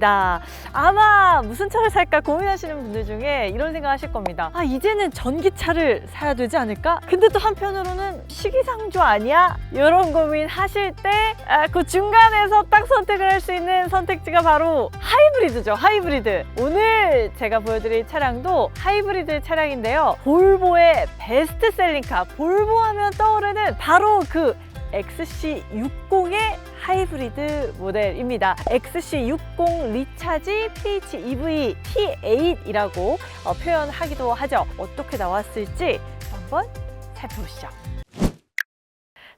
잡았어요입니다. 아마 무슨 차를 살까 고민하시는 분들 중에 이런 생각 하실 겁니다. 아, 이제는 전기차를 사야 되지 않을까? 근데 또 한편으로는 시기상조 아니야? 이런 고민 하실 때, 아, 그 중간에서 딱 선택을 할 수 있는 선택지가 바로 하이브리드죠. 하이브리드. 오늘 제가 보여드릴 차량도 하이브리드 차량인데요. 볼보의 베스트셀링카. 볼보 하면 떠오르는 바로 그 XC60의 하이브리드 모델입니다. XC60 리차지 PHEV T8이라고 어, 표현하기도 하죠. 어떻게 나왔을지 한번 살펴보시죠.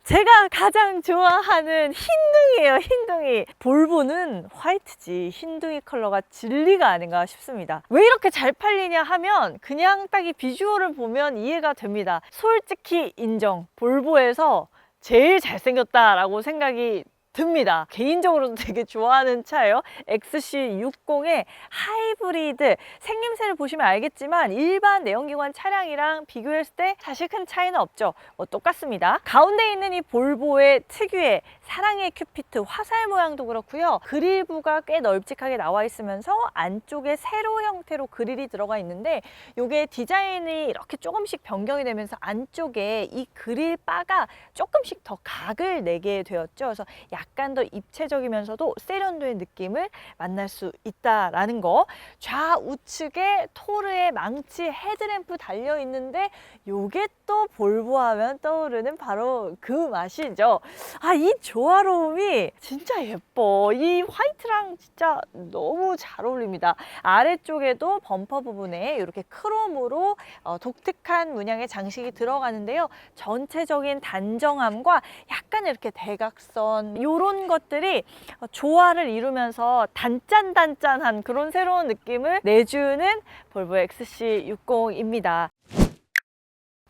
제가 가장 좋아하는 흰둥이에요, 흰둥이. 볼보는 화이트지, 흰둥이 컬러가 진리가 아닌가 싶습니다. 왜 이렇게 잘 팔리냐 하면 그냥 딱 이 비주얼을 보면 이해가 됩니다. 솔직히 인정. 볼보에서 제일 잘생겼다라고 생각이 듭니다. 개인적으로도 되게 좋아하는 차예요. XC60의 하이브리드 생김새를 보시면 알겠지만 일반 내연기관 차량이랑 비교했을 때 사실 큰 차이는 없죠. 뭐 똑같습니다. 가운데 있는 이 볼보의 특유의 사랑의 큐피트 화살 모양도 그렇고요. 그릴부가 꽤 널찍하게 나와 있으면서 안쪽에 세로 형태로 그릴이 들어가 있는데 이게 디자인이 이렇게 조금씩 변경이 되면서 안쪽에 이 그릴 바가 조금씩 더 각을 내게 되었죠. 그래서 약간 더 입체적이면서도 세련된 느낌을 만날 수 있다라는 거. 좌우측에 토르의 망치 헤드램프 달려 있는데 요게 또 볼보 하면 떠오르는 바로 그 맛이죠. 아, 이 조 화로움이 진짜 예뻐. 이 화이트랑 진짜 너무 잘 어울립니다. 아래쪽에도 범퍼 부분에 이렇게 크롬으로 어, 독특한 문양의 장식이 들어가는데요. 전체적인 단정함과 약간 이렇게 대각선 이런 것들이 어, 조화를 이루면서 단짠단짠한 그런 새로운 느낌을 내주는 볼보 XC60입니다.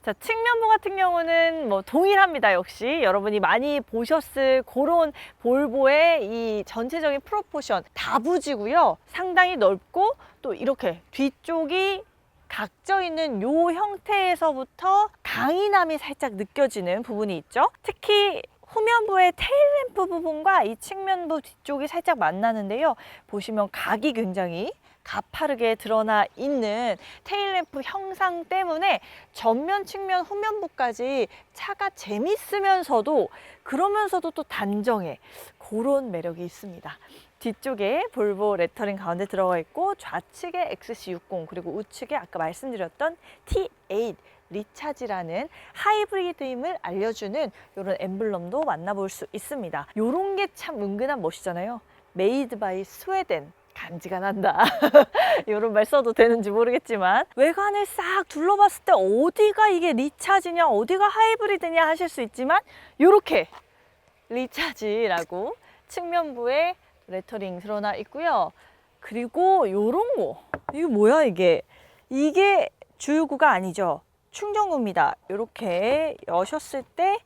자, 측면부 같은 경우는 뭐 동일합니다. 역시 여러분이 많이 보셨을 그런 볼보의 이 전체적인 프로포션 다부지고요. 상당히 넓고 또 이렇게 뒤쪽이 각져 있는 요 형태에서부터 강인함이 살짝 느껴지는 부분이 있죠. 특히 후면부의 테일램프 부분과 이 측면부 뒤쪽이 살짝 만나는데요. 보시면 각이 굉장히 가파르게 드러나 있는 테일램프 형상 때문에 전면, 측면, 후면부까지 차가 재밌으면서도 그러면서도 또 단정해 그런 매력이 있습니다. 뒤쪽에 볼보 레터링 가운데 들어가 있고 좌측에 XC60 그리고 우측에 아까 말씀드렸던 T8 리차지라는 하이브리드임을 알려주는 이런 엠블럼도 만나볼 수 있습니다. 이런 게 참 은근한 멋이잖아요. 메이드 바이 스웨덴 간지가 난다. 이런 말 써도 되는지 모르겠지만 외관을 싹 둘러봤을 때 어디가 이게 리차지냐 어디가 하이브리드냐 하실 수 있지만 이렇게 리차지라고 측면부에 레터링 드러나 있고요. 그리고 이런 거 이게 뭐야 이게 이게 주유구가 아니죠. 충전구입니다. 이렇게 여셨을 때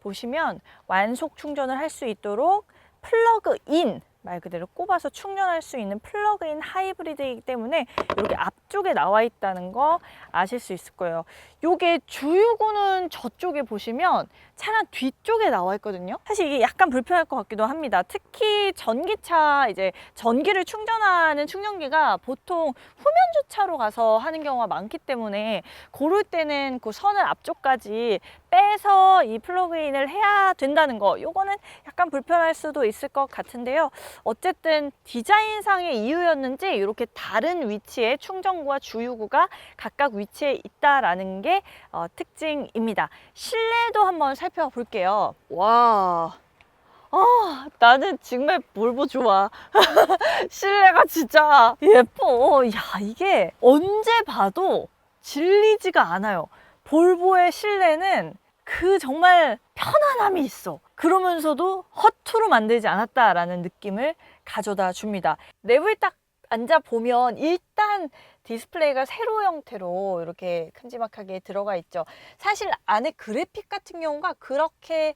보시면 완속 충전을 할 수 있도록 플러그인 말 그대로 꼽아서 충전할 수 있는 플러그인 하이브리드이기 때문에 이렇게 앞쪽에 나와 있다는 거 아실 수 있을 거예요. 요게 주유구는 저쪽에 보시면 차량 뒤쪽에 나와 있거든요. 사실 이게 약간 불편할 것 같기도 합니다. 특히 전기차 이제 전기를 충전하는 충전기가 보통 후면 주차로 가서 하는 경우가 많기 때문에 고를 때는 그 선을 앞쪽까지 빼서 이 플러그인을 해야 된다는 거 요거는 약간 불편할 수도 있을 것 같은데요. 어쨌든 디자인상의 이유였는지 이렇게 다른 위치에 충전구와 주유구가 각각 위치해 있다라는 게 어, 특징입니다. 실내도 한번 살펴볼게요. 와. 아, 나는 정말 볼보 좋아. 실내가 진짜 예뻐. 야, 이게 언제 봐도 질리지가 않아요. 볼보의 실내는 그 정말 편안함이 있어. 그러면서도 허투루 만들지 않았다라는 느낌을 가져다 줍니다. 내부에 딱 앉아 보면 일단 디스플레이가 세로 형태로 이렇게 큼지막하게 들어가 있죠. 사실 안에 그래픽 같은 경우가 그렇게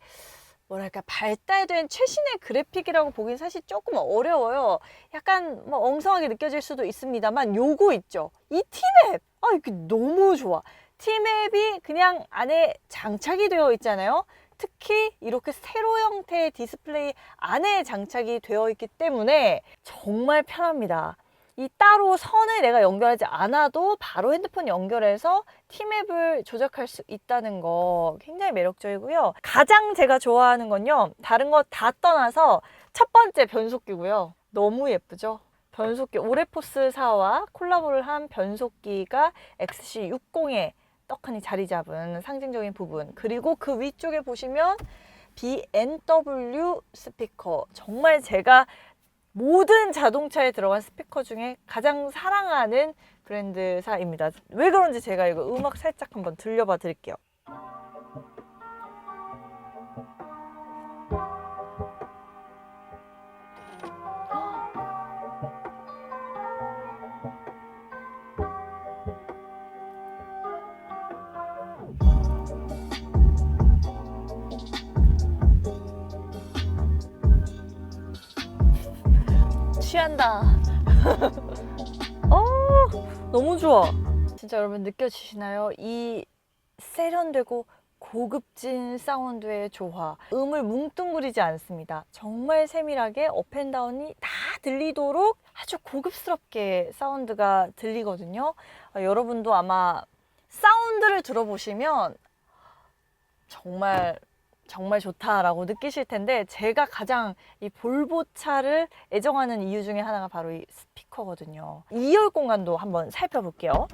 뭐랄까 발달된 최신의 그래픽이라고 보긴 사실 조금 어려워요. 약간 뭐 엉성하게 느껴질 수도 있습니다만 요거 있죠. 이 티맵 아 이게 너무 좋아. 티맵이 그냥 안에 장착이 되어 있잖아요. 특히 이렇게 세로 형태의 디스플레이 안에 장착이 되어 있기 때문에 정말 편합니다. 이 따로 선을 내가 연결하지 않아도 바로 핸드폰 연결해서 티맵을 조작할 수 있다는 거 굉장히 매력적이고요. 가장 제가 좋아하는 건요. 다른 거 다 떠나서 첫 번째 변속기고요. 너무 예쁘죠? 변속기 오레포스4와 콜라보를 한 변속기가 XC60에 떡하니 자리 잡은 상징적인 부분 그리고 그 위쪽에 보시면 BMW 스피커 정말 제가 모든 자동차에 들어간 스피커 중에 가장 사랑하는 브랜드사입니다. 왜 그런지 제가 이거 음악 살짝 한번 들려봐 드릴게요. 한다. 어, 너무 좋아. 진짜 여러분 느껴지시나요? 이 세련되고 고급진 사운드의 조화. 음을 뭉뚱그리지 않습니다. 정말 세밀하게 업앤다운이 다 들리도록 아주 고급스럽게 사운드가 들리거든요. 아, 여러분도 아마 사운드를 들어보시면 정말 정말 좋다라고 느끼실 텐데 제가 가장 이 볼보차를 애정하는 이유 중에 하나가 바로 이 스피커거든요. 2열 공간도 한번 살펴볼게요.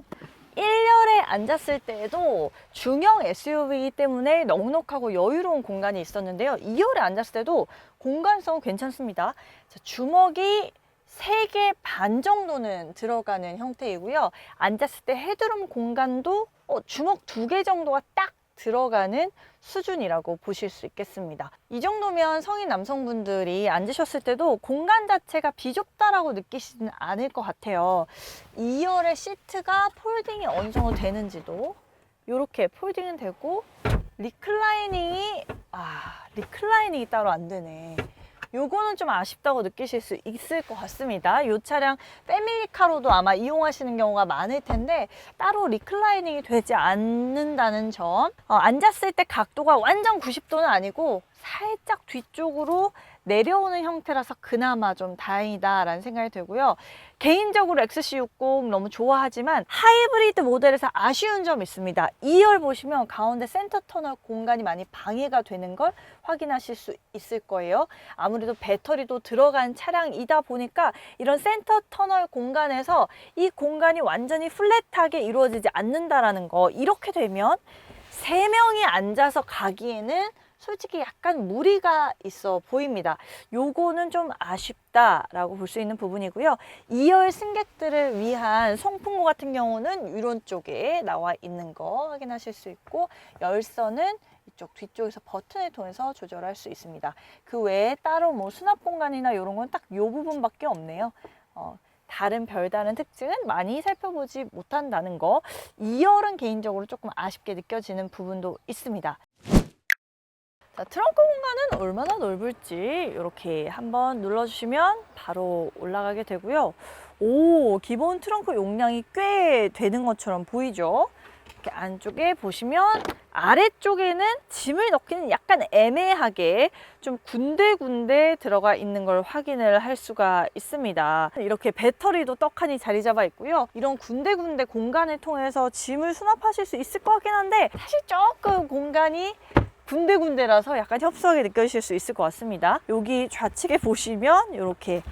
1열에 앉았을 때에도 중형 SUV이기 때문에 넉넉하고 여유로운 공간이 있었는데요. 2열에 앉았을 때도 공간성 괜찮습니다. 자, 주먹이 3개 반 정도는 들어가는 형태이고요. 앉았을 때 헤드룸 공간도 어, 주먹 2개 정도가 딱 들어가는 수준이라고 보실 수 있겠습니다. 이 정도면 성인 남성분들이 앉으셨을 때도 공간 자체가 비좁다라고 느끼시는 않을 것 같아요. 2열의 시트가 폴딩이 어느 정도 되는지도 이렇게 폴딩은 되고 리클라이닝이 아 리클라이닝이 따로 안 되네. 요거는 좀 아쉽다고 느끼실 수 있을 것 같습니다. 이 차량 패밀리카로도 아마 이용하시는 경우가 많을 텐데 따로 리클라이닝이 되지 않는다는 점 어, 앉았을 때 각도가 완전 90도는 아니고 살짝 뒤쪽으로 내려오는 형태라서 그나마 좀 다행이다라는 생각이 들고요. 개인적으로 XC60 너무 좋아하지만 하이브리드 모델에서 아쉬운 점이 있습니다. 2열 보시면 가운데 센터 터널 공간이 많이 방해가 되는 걸 확인하실 수 있을 거예요. 아무래도 배터리도 들어간 차량이다 보니까 이런 센터 터널 공간에서 이 공간이 완전히 플랫하게 이루어지지 않는다라는 거 이렇게 되면 세 명이 앉아서 가기에는 솔직히 약간 무리가 있어 보입니다. 요거는 좀 아쉽다라고 볼 수 있는 부분이고요. 2열 승객들을 위한 송풍구 같은 경우는 이런 쪽에 나와 있는 거 확인하실 수 있고 열선은 이쪽 뒤쪽에서 버튼을 통해서 조절할 수 있습니다. 그 외에 따로 뭐 수납 공간이나 이런 건 딱 요 부분밖에 없네요. 어, 다른 별다른 특징은 많이 살펴보지 못한다는 거. 2열은 개인적으로 조금 아쉽게 느껴지는 부분도 있습니다. 자, 트렁크 공간은 얼마나 넓을지 이렇게 한번 눌러주시면 바로 올라가게 되고요. 오, 기본 트렁크 용량이 꽤 되는 것처럼 보이죠? 이렇게 안쪽에 보시면 아래쪽에는 짐을 넣기는 약간 애매하게 좀 군데군데 들어가 있는 걸 확인을 할 수가 있습니다. 이렇게 배터리도 떡하니 자리 잡아 있고요. 이런 군데군데 공간을 통해서 짐을 수납하실 수 있을 것 같긴 한데 사실 조금 공간이 군데군데라서 약간 협소하게 느껴지실 수 있을 것 같습니다. 여기 좌측에 보시면 이렇게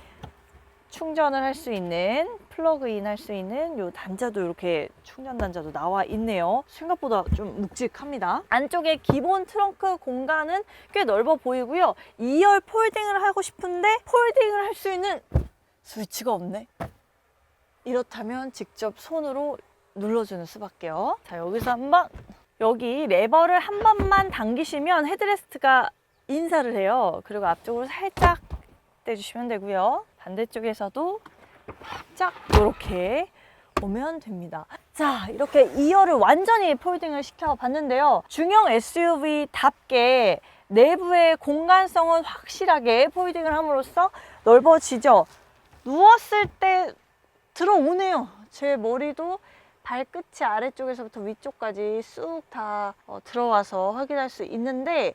충전을 할 수 있는 플러그인 할 수 있는 요 단자도 이렇게 충전 단자도 나와 있네요. 생각보다 좀 묵직합니다. 안쪽에 기본 트렁크 공간은 꽤 넓어 보이고요. 2열 폴딩을 하고 싶은데 폴딩을 할 수 있는 스위치가 없네. 이렇다면 직접 손으로 눌러주는 수밖에요. 자 여기서 한번 여기 레버를 한 번만 당기시면 헤드레스트가 인사를 해요. 그리고 앞쪽으로 살짝 떼주시면 되고요. 반대쪽에서도 살짝 이렇게 오면 됩니다. 자, 이렇게 2열을 완전히 폴딩을 시켜봤는데요. 중형 SUV답게 내부의 공간성은 확실하게 폴딩을 함으로써 넓어지죠. 누웠을 때 들어오네요. 제 머리도 발끝이 아래쪽에서부터 위쪽까지 쑥다 어, 들어와서 확인할 수 있는데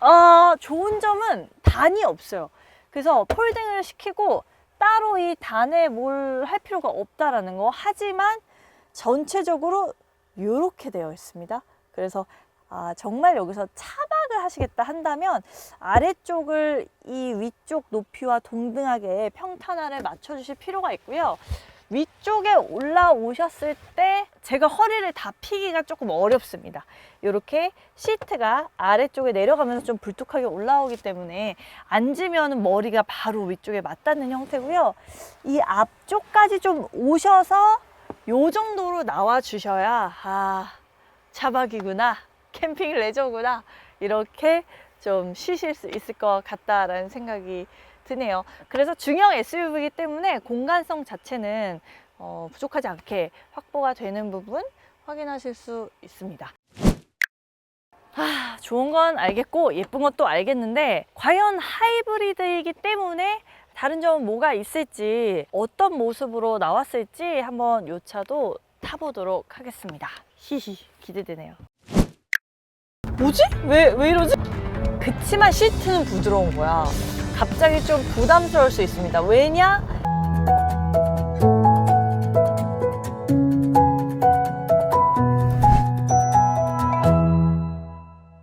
어, 좋은 점은 단이 없어요. 그래서 폴딩을 시키고 따로 이 단에 뭘 할 필요가 없다라는 거. 하지만 전체적으로 이렇게 되어 있습니다. 그래서 아, 정말 여기서 차박을 하시겠다 한다면 아래쪽을 이 위쪽 높이와 동등하게 평탄화를 맞춰 주실 필요가 있고요. 위쪽에 올라오셨을 때 제가 허리를 다 피기가 조금 어렵습니다. 이렇게 시트가 아래쪽에 내려가면서 좀 불뚝하게 올라오기 때문에 앉으면 머리가 바로 위쪽에 맞닿는 형태고요. 이 앞쪽까지 좀 오셔서 요 정도로 나와 주셔야 아 차박이구나 캠핑 레저구나 이렇게 좀 쉬실 수 있을 것 같다라는 생각이 드네요. 그래서 중형 SUV이기 때문에 공간성 자체는 어, 부족하지 않게 확보가 되는 부분 확인하실 수 있습니다. 아, 좋은 건 알겠고 예쁜 것도 알겠는데 과연 하이브리드이기 때문에 다른 점은 뭐가 있을지 어떤 모습으로 나왔을지 한번 요 차도 타보도록 하겠습니다. 히히 기대되네요. 뭐지? 왜, 왜 이러지? 그치만 시트는 부드러운 거야. 갑자기 좀 부담스러울 수 있습니다. 왜냐?